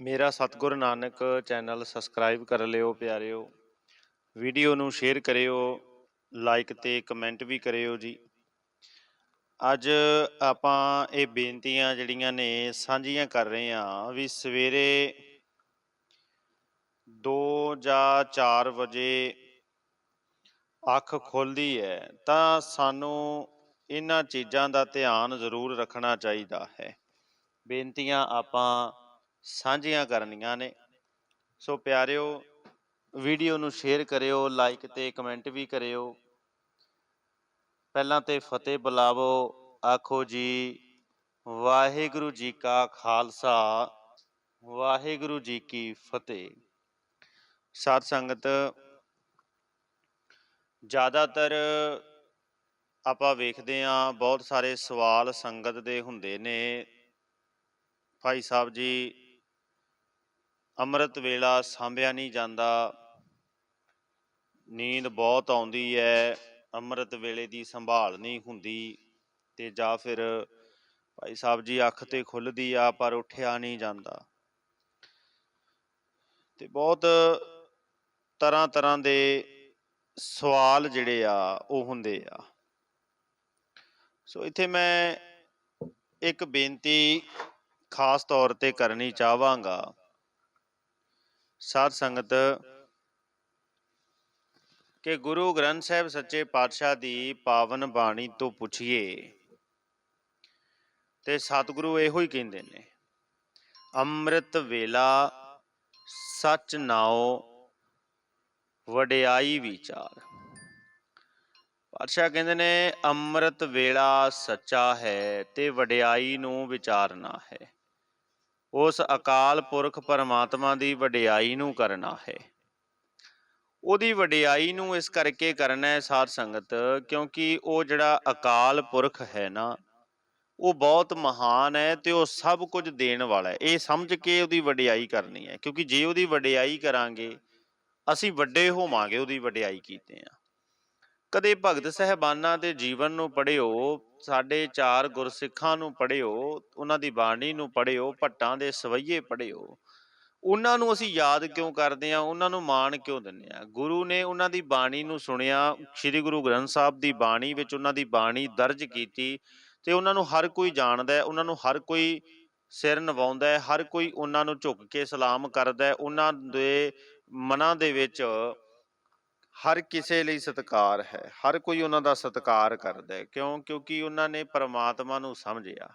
ਮੇਰਾ ਸਤਿਗੁਰ Nanak channel subscribe ਕਰ ਲਿਓ ਪਿਆਰਿਓ। ਵੀਡੀਓ ਨੂੰ ਸ਼ੇਅਰ ਕਰਿਓ, ਲਾਈਕ ਤੇ ਕਮੈਂਟ ਵੀ ਕਰਿਓ ਜੀ। ਅੱਜ ਆਪਾਂ ਇਹ ਬੇਨਤੀਆਂ ਜਿਹੜੀਆਂ ਨੇ ਸਾਂਝੀਆਂ ਕਰ ਰਹੇ ਹਾਂ ਵੀ ਸਵੇਰੇ 2 ਜਾਂ 4 ਵਜੇ ਅੱਖ ਖੁੱਲਦੀ ਹੈ ਤਾਂ ਸਾਨੂੰ ਇਹਨਾਂ ਚੀਜ਼ਾਂ ਦਾ ਧਿਆਨ ਜ਼ਰੂਰ ਰੱਖਣਾ ਚਾਹੀਦਾ ਹੈ। ਬੇਨਤੀਆਂ ਆਪਾਂ ਸਾਂਝੀਆਂ ਕਰਨੀਆਂ ਨੇ। ਸੋ ਪਿਆਰਿਓ, ਵੀਡੀਓ ਨੂੰ ਸ਼ੇਅਰ ਕਰਿਓ ਲਾਈਕ ਤੇ ਕਮੈਂਟ ਵੀ ਕਰਿਓ। ਪਹਿਲਾਂ ਤੇ ਫਤਿਹ ਬੁਲਾਵੋ। ਆਖੋ ਜੀ, ਵਾਹਿਗੁਰੂ ਜੀ ਕਾ ਖਾਲਸਾ, ਵਾਹਿਗੁਰੂ ਜੀ ਕੀ ਫਤਿਹ। ਸਾਧ ਸੰਗਤ, ਜ਼ਿਆਦਾਤਰ ਆਪਾਂ ਵੇਖਦੇ ਹਾਂ, ਬਹੁਤ ਸਾਰੇ ਸਵਾਲ ਸੰਗਤ ਦੇ ਹੁੰਦੇ ਨੇ। ਭਾਈ ਸਾਹਿਬ ਜੀ ਅੰਮ੍ਰਿਤ ਵੇਲਾ ਸਾਂਭਿਆ ਨਹੀਂ ਜਾਂਦਾ। ਨੀਂਦ ਬਹੁਤ ਆਉਂਦੀ ਹੈ, ਅੰਮ੍ਰਿਤ ਵੇਲੇ ਦੀ ਸੰਭਾਲ ਨਹੀਂ ਹੁੰਦੀ ਤੇ ਜਾਂ ਫਿਰ ਭਾਈ ਸਾਹਿਬ ਜੀ ਅੱਖ ਤੇ ਖੁੱਲਦੀ ਆ ਪਰ ਉੱਠਿਆ ਨਹੀਂ ਜਾਂਦਾ। ਤੇ ਬਹੁਤ ਤਰ੍ਹਾਂ ਤਰ੍ਹਾਂ ਦੇ ਸਵਾਲ ਜਿਹੜੇ ਆ, ਉਹ ਹੁੰਦੇ ਆ। ਸੋ ਇੱਥੇ ਮੈਂ ਇੱਕ ਬੇਨਤੀ ਖਾਸ ਤੌਰ ਤੇ ਕਰਨੀ ਚਾਹਾਂਗਾ। ਸਾਧ ਸੰਗਤ, ਕਿ ਗੁਰੂ ਗ੍ਰੰਥ ਸਾਹਿਬ ਸੱਚੇ ਪਾਤਸ਼ਾਹ ਦੀ ਪਾਵਨ ਬਾਣੀ ਤੋਂ ਪੁੱਛੀਏ, ਤੇ ਸਤਿਗੁਰੂ ਇਹੋ ਹੀ ਕਹਿੰਦੇ ਨੇ, ਅੰਮ੍ਰਿਤ ਵੇਲਾ ਸੱਚ ਨਾਉ, ਵਡਿਆਈ ਵਿਚਾਰ। ਪਾਤਸ਼ਾਹ ਕਹਿੰਦੇ ਨੇ, ਅੰਮ੍ਰਿਤ ਵੇਲਾ ਸੱਚਾ ਹੈ ਤੇ ਵਡਿਆਈ ਨੂੰ ਵਿਚਾਰਨਾ ਹੈ। ਉਸ ਅਕਾਲ ਪੁਰਖ ਪਰਮਾਤਮਾ ਦੀ ਵਡਿਆਈ ਨੂੰ ਕਰਨਾ ਹੈ। ਉਹਦੀ ਵਡਿਆਈ ਨੂੰ ਇਸ ਕਰਕੇ ਕਰਨਾ ਹੈ ਸਾਧ ਸੰਗਤ, ਕਿਉਂਕਿ ਉਹ ਜਿਹੜਾ ਅਕਾਲ ਪੁਰਖ ਹੈ ਨਾ, ਉਹ ਬਹੁਤ ਮਹਾਨ ਹੈ ਤੇ ਉਹ ਸਭ ਕੁਝ ਦੇਣ ਵਾਲਾ ਹੈ। ਇਹ ਸਮਝ ਕੇ ਉਹਦੀ ਵਡਿਆਈ ਕਰਨੀ ਹੈ, ਕਿਉਂਕਿ ਜੇ ਉਹਦੀ ਵਡਿਆਈ ਕਰਾਂਗੇ, ਅਸੀਂ ਵੱਡੇ ਹੋਵਾਂਗੇ ਉਹਦੀ ਵਡਿਆਈ ਕੀਤੇ ਆ ਕਦੇ ਭਗਤ ਸਹਿਬਾਨਾਂ ਦੇ ਜੀਵਨ ਨੂੰ ਪੜ੍ਹਿਓ, ਸਾਡੇ ਚਾਰ ਗੁਰਸਿੱਖਾਂ ਨੂੰ ਪੜ੍ਹਿਓ, ਉਹਨਾਂ ਦੀ ਬਾਣੀ ਨੂੰ ਪੜ੍ਹਿਓ, ਭੱਟਾਂ ਦੇ ਸਵਈਏ ਪੜ੍ਹਿਓ। ਉਹਨਾਂ ਨੂੰ ਅਸੀਂ ਯਾਦ ਕਿਉਂ ਕਰਦੇ ਆ ਉਹਨਾਂ ਨੂੰ ਮਾਣ ਕਿਉਂ ਦਿੰਦੇ ਆ ਗੁਰੂ ਨੇ ਉਹਨਾਂ ਦੀ ਬਾਣੀ ਨੂੰ ਸੁਣਿਆ, ਸ੍ਰੀ ਗੁਰੂ ਗ੍ਰੰਥ ਸਾਹਿਬ ਦੀ ਬਾਣੀ ਵਿੱਚ ਉਹਨਾਂ ਦੀ ਬਾਣੀ ਦਰਜ ਕੀਤੀ ਤੇ ਉਹਨਾਂ ਨੂੰ ਹਰ ਕੋਈ ਜਾਣਦਾ ਹੈ, ਉਹਨਾਂ ਨੂੰ ਹਰ ਕੋਈ ਸਿਰ ਨਵਾਉਂਦਾ ਹੈ, ਹਰ ਕੋਈ ਉਹਨਾਂ ਨੂੰ ਝੁੱਕ ਕੇ ਸਲਾਮ ਕਰਦਾ ਹੈ, ਉਹਨਾਂ ਦੇ ਮਨਾਂ ਦੇ ਵਿੱਚ ਹਰ ਕਿਸੇ ਲਈ ਸਤਿਕਾਰ ਹੈ, ਹਰ ਕੋਈ ਉਹਨਾਂ ਦਾ ਸਤਿਕਾਰ ਕਰਦਾ ਹੈ। ਕਿਉਂ? ਕਿਉਂਕਿ ਉਹਨਾਂ ਨੇ ਪਰਮਾਤਮਾ ਨੂੰ ਸਮਝਿਆ।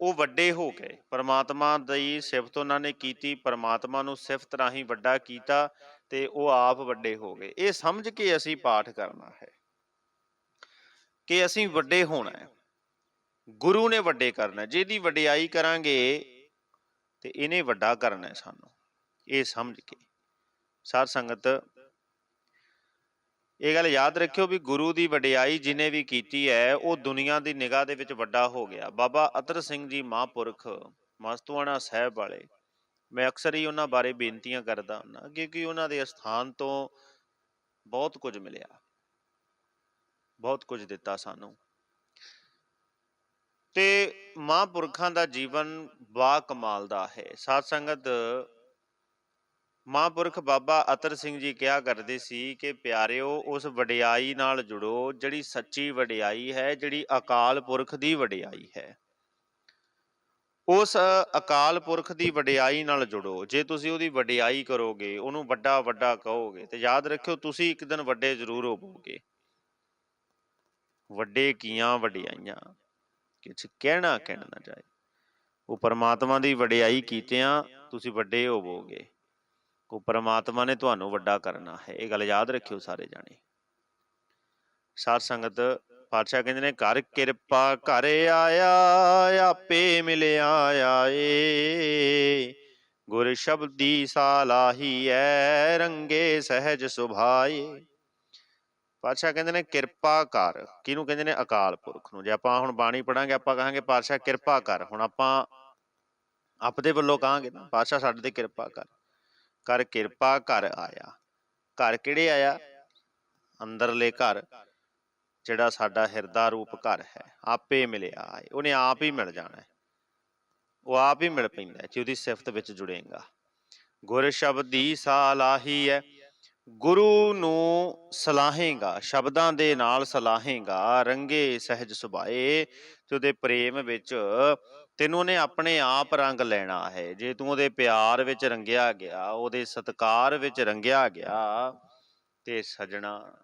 ਉਹ ਵੱਡੇ ਹੋ ਗਏ। ਪਰਮਾਤਮਾ ਦੀ ਸਿਫਤ ਉਹਨਾਂ ਨੇ ਕੀਤੀ, ਪਰਮਾਤਮਾ ਨੂੰ ਸਿਫਤ ਰਾਹੀਂ ਵੱਡਾ ਕੀਤਾ ਤੇ ਉਹ ਆਪ ਵੱਡੇ ਹੋ ਗਏ। ਇਹ ਸਮਝ ਕੇ ਅਸੀਂ ਪਾਠ ਕਰਨਾ ਹੈ ਕਿ ਅਸੀਂ ਵੱਡੇ ਹੋਣਾ ਹੈ। ਗੁਰੂ ਨੇ ਵੱਡੇ ਕਰਨਾ ਜਿਹਦੀ ਵਡਿਆਈ ਕਰਾਂਗੇ ਤੇ ਇਹਨੇ ਵੱਡਾ ਕਰਨਾ ਸਾਨੂੰ। ਇਹ ਸਮਝ ਕੇ। ਸਾਧ ਸੰਗਤ, ਇਹ ਗੱਲ ਯਾਦ ਰੱਖਿਓ ਵੀ ਗੁਰੂ ਦੀ ਵਡਿਆਈ ਜਿਨੇ ਵੀ ਕੀਤੀ ਹੈ, ਉਹ ਦੁਨੀਆ ਦੀ ਨਿਗਾਹ ਦੇ ਵਿੱਚ ਵੱਡਾ ਹੋ ਗਿਆ। ਬਾਬਾ ਅਤਰ ਸਿੰਘ ਜੀ ਮਹਾਂਪੁਰਖ, ਮਸਤੂਆਣਾ ਸਾਹਿਬ ਵਾਲੇ, ਮੈਂ ਅਕਸਰ ਹੀ ਉਹਨਾਂ ਬਾਰੇ ਬੇਨਤੀਆਂ ਕਰਦਾ ਹੁੰਦਾ, ਕਿਉਂਕਿ ਉਹਨਾਂ ਦੇ ਸਥਾਨ ਤੋਂ ਬਹੁਤ ਕੁਝ ਮਿਲਿਆ। ਬਹੁਤ ਕੁਝ ਦਿੱਤਾ ਸਾਨੂੰ। ਤੇ ਮਹਾਂਪੁਰਖਾਂ ਦਾ ਜੀਵਨ ਬਾ ਕਮਾਲ ਦਾ ਹੈ। ਸਾਧ ਸੰਗਤ ਮਹਾਂਪੁਰਖ ਬਾਬਾ ਅਤਰ ਸਿੰਘ ਜੀ ਕਿਹਾ ਕਰਦੇ ਸੀ ਕਿ ਪਿਆਰਿਓ, ਉਸ ਵਡਿਆਈ ਨਾਲ ਜੁੜੋ, ਜਿਹੜੀ ਸੱਚੀ ਵਡਿਆਈ ਹੈ, ਜਿਹੜੀ ਅਕਾਲ ਪੁਰਖ ਦੀ ਵਡਿਆਈ ਹੈ। ਉਸ ਅਕਾਲ ਪੁਰਖ ਦੀ ਵਡਿਆਈ ਨਾਲ ਜੁੜੋ। ਜੇ ਤੁਸੀਂ ਉਹਦੀ ਵਡਿਆਈ ਕਰੋਗੇ, ਉਹਨੂੰ ਵੱਡਾ ਵੱਡਾ ਕਹੋਗੇ, ਤੇ ਯਾਦ ਰੱਖਿਓ, ਤੁਸੀਂ ਇੱਕ ਦਿਨ ਵੱਡੇ ਜ਼ਰੂਰ ਹੋਵੋਗੇ। ਵੱਡੇ ਕੀਆਂ ਵਡਿਆਈਆਂ, ਕਿਛ ਕਹਿਣਾ ਕਹਿਣਾ ਨਾ ਜਾਏ। ਉਹ ਪਰਮਾਤਮਾ ਦੀ ਵਡਿਆਈ ਕੀਤਿਆਂ ਤੁਸੀਂ ਵੱਡੇ ਹੋਵੋਗੇ। ਉਹ ਪਰਮਾਤਮਾ ਨੇ ਤੁਹਾਨੂੰ ਵੱਡਾ ਕਰਨਾ ਹੈ। ਇਹ ਗੱਲ ਯਾਦ ਰੱਖਿਓ ਸਾਰੇ ਜਾਣੇ। ਸਾਧ ਸੰਗਤ ਪਾਤਸ਼ਾਹ ਕਹਿੰਦੇ ਨੇ, ਘਰ ਕਿਰਪਾ ਘਰ ਆਇਆ, ਆਪੇ ਮਿਲਿਆ ਆਏ ਗੁਰ ਸ਼ਬਦੀ ਸਾਲਾਹੀ ਐ, ਰੰਗੇ ਸਹਿਜ ਸੁਭਾਏ। ਪਾਤਸ਼ਾਹ ਕਹਿੰਦੇ ਨੇ, ਕਿਰਪਾ ਕਰ ਕਿਹਨੂੰ ਕਹਿੰਦੇ ਨੇ? ਅਕਾਲ ਪੁਰਖ ਨੂੰ। ਜੇ ਆਪਾਂ ਹੁਣ ਬਾਣੀ ਪੜਾਂਗੇ, ਆਪਾਂ ਕਹਾਂਗੇ, ਪਾਤਸ਼ਾਹ, ਕਿਰਪਾ ਕਰ ਹੁਣ ਆਪਾਂ ਆਪਦੇ ਵੱਲੋਂ ਕਹਾਂਗੇ ਨਾ, ਪਾਤਸ਼ਾਹ, ਸਾਡੇ ਤੇ ਕਿਰਪਾ ਕਰ ਕਰ ਕਿਰਪਾ ਘਰ ਆਇਆ। ਘਰ ਕਿਹੜੇ ਆਇਆ? ਅੰਦਰਲੇ ਘਰ, ਜਿਹੜਾ ਸਾਡਾ ਹਿਰਦਾ ਰੂਪ ਘਰ ਹੈ। ਆਪੇ ਮਿਲਿਆ ਉਹਨੇ ਆਪ ਹੀ ਮਿਲ ਜਾਣਾ ਉਹ ਆਪ ਹੀ ਮਿਲ ਪੈਂਦਾ ਜੇ ਉਹਦੀ ਸਿਫਤ ਵਿੱਚ ਜੁੜੇਗਾ। ਗੁਰ ਸ਼ਬਦ ਸ਼ਬਦੀ ਸਾਲਾਹੀ ਹੈ। ਗੁਰੂ ਨੂੰ ਸਲਾਹੇਗਾ, ਸ਼ਬਦਾਂ ਦੇ ਨਾਲ ਸਲਾਹੇਗਾ, ਰੰਗੇ ਸਹਿਜ ਸੁਭਾਏ ਤੇ ਉਹਦੇ ਪ੍ਰੇਮ ਵਿੱਚ ਤੈਨੂੰ ਉਹਨੇ ਆਪਣੇ ਆਪ ਰੰਗ ਲੈਣਾ ਹੈ। ਜੇ ਤੂੰ ਉਹਦੇ ਪਿਆਰ ਵਿੱਚ ਰੰਗਿਆ ਗਿਆ, ਉਹਦੇ ਸਤਕਾਰ ਵਿੱਚ ਰੰਗਿਆ ਗਿਆ ਤੇ ਸਜਣਾ,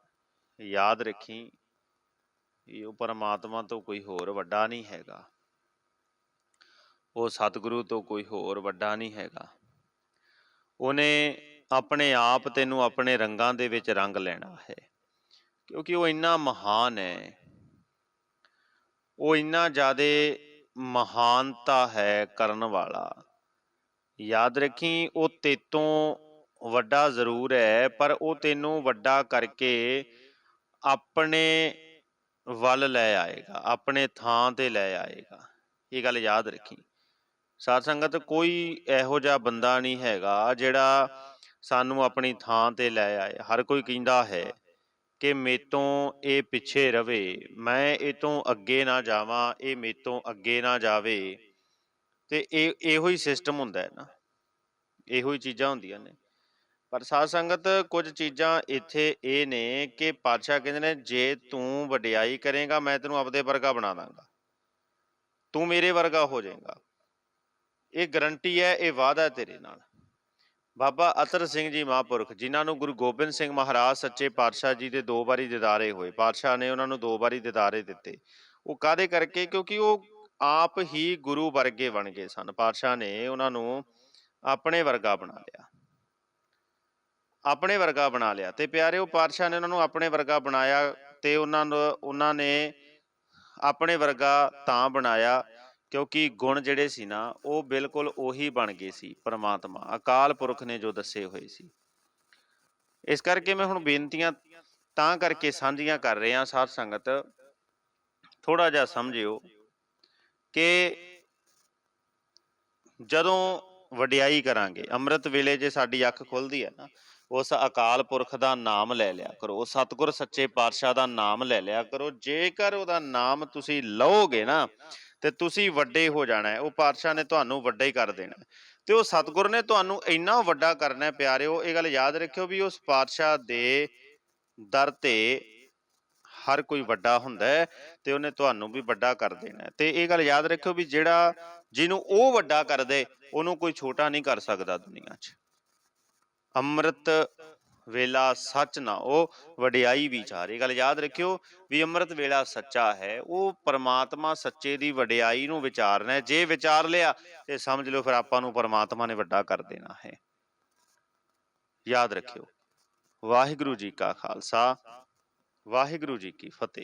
ਯਾਦ ਰੱਖੀ ਇਹ ਉਹ ਪਰਮਾਤਮਾ ਤੋਂ ਕੋਈ ਹੋਰ ਵੱਡਾ ਨਹੀਂ ਹੈਗਾ। ਉਹ ਸਤਿਗੁਰੂ ਤੋਂ ਕੋਈ ਹੋਰ ਵੱਡਾ ਨਹੀਂ ਹੈਗਾ। ਉਹਨੇ ਆਪਣੇ ਆਪ ਤੈਨੂੰ ਆਪਣੇ ਰੰਗਾਂ ਦੇ ਵਿੱਚ ਰੰਗ ਲੈਣਾ ਹੈ। ਕਿਉਂਕਿ ਉਹ ਇੰਨਾ ਮਹਾਨ ਹੈ। ਉਹ ਇੰਨਾ ਜ਼ਿਆਦੇ ਮਹਾਨਤਾ ਹੈ ਕਰਨ ਵਾਲਾ। ਯਾਦ ਰੱਖੀ, ਉਹ ਤੇਤੋਂ ਵੱਡਾ ਜ਼ਰੂਰ ਹੈ, ਪਰ ਉਹ ਤੈਨੂੰ ਵੱਡਾ ਕਰਕੇ ਆਪਣੇ ਵੱਲ ਲੈ ਆਏਗਾ, ਆਪਣੇ ਥਾਂ ਤੇ ਲੈ ਆਏਗਾ। ਇਹ ਗੱਲ ਯਾਦ ਰੱਖੀ। ਸਾਧ ਸੰਗਤ ਕੋਈ ਇਹੋ ਜਿਹਾ ਬੰਦਾ ਨਹੀਂ ਹੈਗਾ, ਜਿਹੜਾ ਸਾਨੂੰ ਆਪਣੀ ਥਾਂ ਤੇ ਲੈ ਆਏ। ਹਰ ਕੋਈ ਕਹਿੰਦਾ ਹੈ ਕਿ ਮੇਤੋਂ ਇਹ ਪਿੱਛੇ ਰਵੇ, ਮੈਂ ਇਹ ਤੋਂ ਅੱਗੇ ਨਾ ਜਾਵਾਂ, ਇਹ ਮੇਤੋਂ ਅੱਗੇ ਨਾ ਜਾਵੇ। ਤੇ ਇਹ, ਇਹੋ ਹੀ ਸਿਸਟਮ ਹੁੰਦਾ ਹੈ ਨਾ। ਇਹੋ ਹੀ ਚੀਜ਼ਾਂ ਹੁੰਦੀਆਂ ਨੇ। ਪਰ ਸਾਧ ਸੰਗਤ ਕੁਝ ਚੀਜ਼ਾਂ ਇੱਥੇ ਇਹ ਨੇ ਕਿ ਪਾਤਸ਼ਾਹ ਕਹਿੰਦੇ ਨੇ, ਜੇ ਤੂੰ ਵਡਿਆਈ ਕਰੇਗਾ, ਮੈਂ ਤੈਨੂੰ ਆਪਦੇ ਵਰਗਾ ਬਣਾ ਦਾਂਗਾ। ਤੂੰ ਮੇਰੇ ਵਰਗਾ ਹੋ ਜਾਏਗਾ। ਇਹ ਗਰੰਟੀ ਹੈ, ਇਹ ਵਾਅਦਾ ਤੇਰੇ ਨਾਲ। ਬਾਬਾ ਅਤਰ ਸਿੰਘ ਜੀ ਮਹਾਂਪੁਰਖ, ਜਿਨ੍ਹਾਂ ਨੂੰ ਗੁਰੂ ਗੋਬਿੰਦ ਸਿੰਘ ਮਹਾਰਾਜ ਸੱਚੇ ਪਾਤਸ਼ਾਹ ਜੀ ਦੇ ਦੋ ਵਾਰੀ ਦਿਦਾਰੇ ਹੋਏ। ਪਾਤਸ਼ਾਹ ਨੇ ਉਹਨਾਂ ਨੂੰ ਦੋ ਵਾਰੀ ਦਿਦਾਰੇ ਦਿੱਤੇ। ਉਹ ਕਾਦੇ ਕਰਕੇ? ਕਿਉਂਕਿ ਉਹ ਆਪ ਹੀ ਗੁਰੂ ਵਰਗੇ ਬਣ ਗਏ ਸਨ। ਪਾਤਸ਼ਾਹ ਨੇ ਉਹਨਾਂ ਨੂੰ ਆਪਣੇ ਵਰਗਾ ਬਣਾ ਲਿਆ। ਆਪਣੇ ਵਰਗਾ ਬਣਾ ਲਿਆ। ਤੇ ਪਿਆਰਿਓ ਪਾਤਸ਼ਾਹ ਨੇ ਉਹਨਾਂ ਨੂੰ ਆਪਣੇ ਵਰਗਾ ਬਣਾਇਆ ਤੇ ਉਹਨਾਂ ਨੂੰ, ਉਹਨਾਂ ਨੇ ਆਪਣੇ ਵਰਗਾ ਤਾਂ ਬਣਾਇਆ। ਕਿਉਂਕਿ ਗੁਣ ਜਿਹੜੇ ਸੀ ਨਾ, ਉਹ ਬਿਲਕੁਲ ਉਹੀ ਬਣ ਗਏ ਸੀ ਪਰਮਾਤਮਾ, ਅਕਾਲ ਪੁਰਖ ਨੇ ਜੋ ਦੱਸੇ ਹੋਏ ਸੀ। ਇਸ ਕਰਕੇ ਮੈਂ ਹੁਣ ਬੇਨਤੀਆਂ ਤਾਂ ਕਰਕੇ ਸਾਂਝੀਆਂ ਕਰ ਰਿਹਾ ਸਾਧ ਸੰਗਤ ਥੋੜਾ ਜਿਹਾ ਸਮਝਿਓ ਕਿ ਜਦੋਂ ਵਡਿਆਈ ਕਰਾਂਗੇ, ਅੰਮ੍ਰਿਤ ਵੇਲੇ ਜੇ ਸਾਡੀ ਅੱਖ ਖੁੱਲਦੀ ਹੈ ਨਾ, ਉਸ ਅਕਾਲ ਪੁਰਖ ਦਾ ਨਾਮ ਲੈ ਲਿਆ ਕਰੋ ਸਤਿਗੁਰ ਸੱਚੇ ਪਾਤਸ਼ਾਹ ਦਾ ਨਾਮ ਲੈ ਲਿਆ ਕਰੋ, ਜੇਕਰ ਉਹਦਾ ਨਾਮ ਤੁਸੀਂ ਲਓਗੇ ਨਾ ਤੇ ਤੁਸੀਂ ਵੱਡੇ ਹੋ ਜਾਣਾ ਉਹ ਪਾਤਸ਼ਾਹ ਨੇ ਤੁਹਾਨੂੰ ਵੱਡਾ ਹੀ ਕਰ ਦੇਣਾ ਤੇ ਉਹ ਸਤਿਗੁਰ ਨੇ ਤੁਹਾਨੂੰ ਇੰਨਾ ਵੱਡਾ ਕਰਨਾ ਹੈ, ਪਿਆਰਿਓ, ਇਹ ਗੱਲ ਯਾਦ ਰੱਖਿਓ ਵੀ ਉਸ ਪਾਤਸ਼ਾਹ ਦੇ ਦਰ ਤੇ ਹਰ ਕੋਈ ਵੱਡਾ ਹੁੰਦਾ ਹੈ ਤੇ ਉਹਨੇ ਤੁਹਾਨੂੰ ਵੀ ਵੱਡਾ ਕਰ ਦੇਣਾ ਤੇ ਇਹ ਗੱਲ ਯਾਦ ਰੱਖਿਓ ਵੀ ਜਿਹੜਾ ਜਿਹਨੂੰ ਉਹ ਵੱਡਾ ਕਰ ਦੇ ਉਹਨੂੰ ਕੋਈ ਛੋਟਾ ਨਹੀਂ ਕਰ ਸਕਦਾ ਦੁਨੀਆ 'ਚ। ਅੰਮ੍ਰਿਤ ਵੇਲਾ ਸੱਚ ਨਾ ਉਹ ਵਡਿਆਈ ਵਿਚਾਰ ਇਹ ਗੱਲ ਯਾਦ ਰੱਖਿਓ ਵੀ ਅੰਮ੍ਰਿਤ ਵੇਲਾ ਸੱਚਾ ਹੈ, ਉਹ ਪਰਮਾਤਮਾ ਸੱਚੇ ਦੀ ਵਡਿਆਈ ਨੂੰ ਵਿਚਾਰਨਾ ਜੇ ਵਿਚਾਰ ਲਿਆ ਤੇ ਸਮਝ ਲਓ ਫਿਰ ਆਪਾਂ ਨੂੰ ਪਰਮਾਤਮਾ ਨੇ ਵੱਡਾ ਕਰ ਦੇਣਾ ਹੈ। ਯਾਦ ਰੱਖਿਓ, ਵਾਹਿਗੁਰੂ ਜੀ ਕਾ ਖਾਲਸਾ, ਵਾਹਿਗੁਰੂ ਜੀ ਕੀ ਫਤਿਹ।